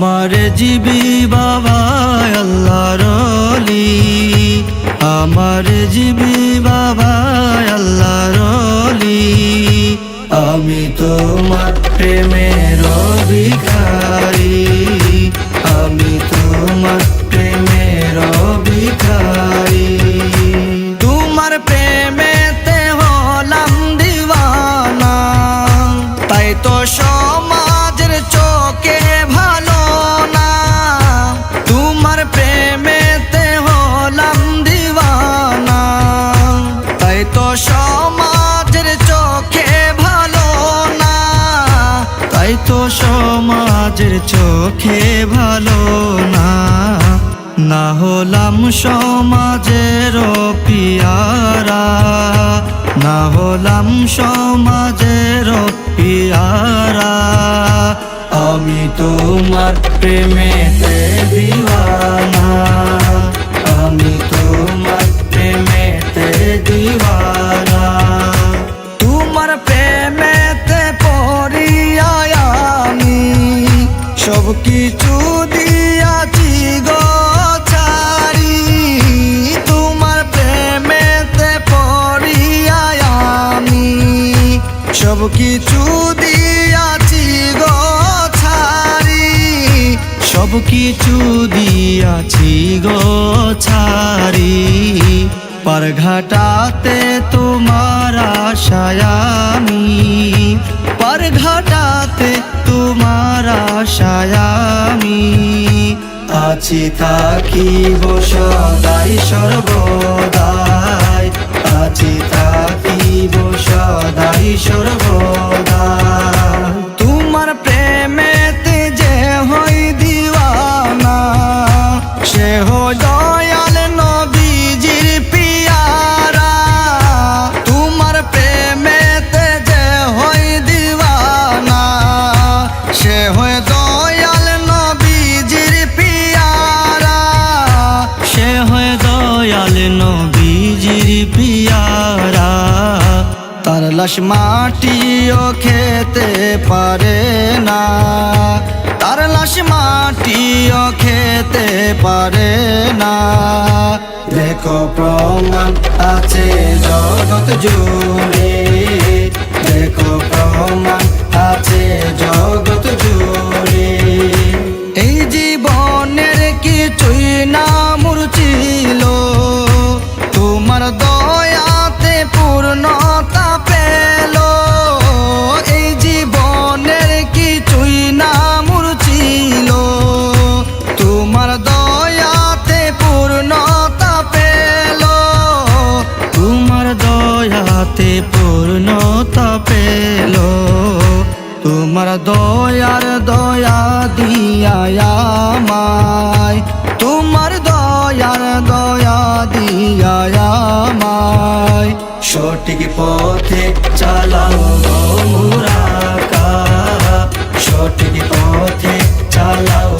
আমার জিবি বাবা আল্লাহ রলি আমার জিবি বাবা আল্লাহ রলি আমি তোমার প্রেমের ভিখারি চোখে ভালো না না হলাম সমাজের পিয়ারা, না হলাম সমাজের পিয়ারা। আমি তোমার প্রেমেতে দিওয়ানা। কিছু দিয়াছি গো ছাড়ি। সব কিছু দিয়াছি গো ছাড়ি। পার ঘাটাতে তোমার আশায় আমি। পার ঘাটাতে তোমার আশায় আমি। আছি থাকিব সদাই সর্বদাই আছি থাকিব সদাই সর্বদাই লাশ মাটিও খেতে পারে না। তার লাশ মাটিও খেতে পারে না। দেখো প্রমাণ আছে জগৎ জুড়ে। তোমার দয়ার দয়া দিয়া মায় তোমার দয়ার দয়া দিয়া মায় সঠিক পথে চালাও গো মুরাকা সঠিক পথে চালাও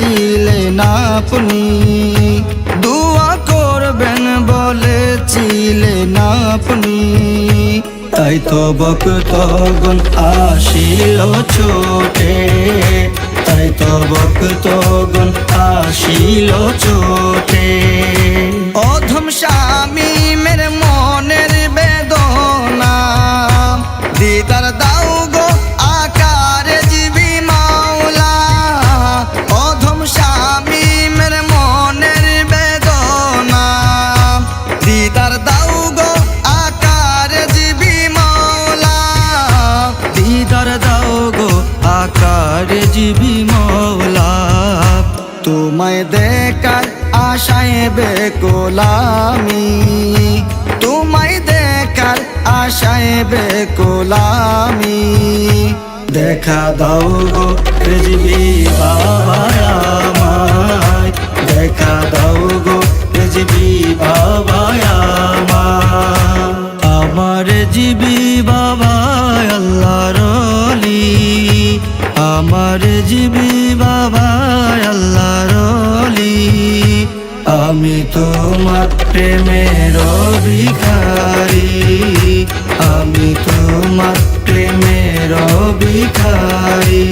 বলেছিলেন আপনি? দোয়া করবেন বলেছিলেন আপনি? তাই তো বক্তগণ আসিল ছোটে। তাই তো বক্তগণ আসিল ছোটে। অধম স্বামী আকারে জীবি মৌলা তোমায় দেখার আশায় বেকোলামি। তোমায় দেখার আশায় বেকোলামি। দেখা দাও গো রেজবি বাবা। জিবি বাবা আল্লাহ রলি আমি তোমার প্রেমের ভিখারি আমি তোমার প্রেমের ভিখারি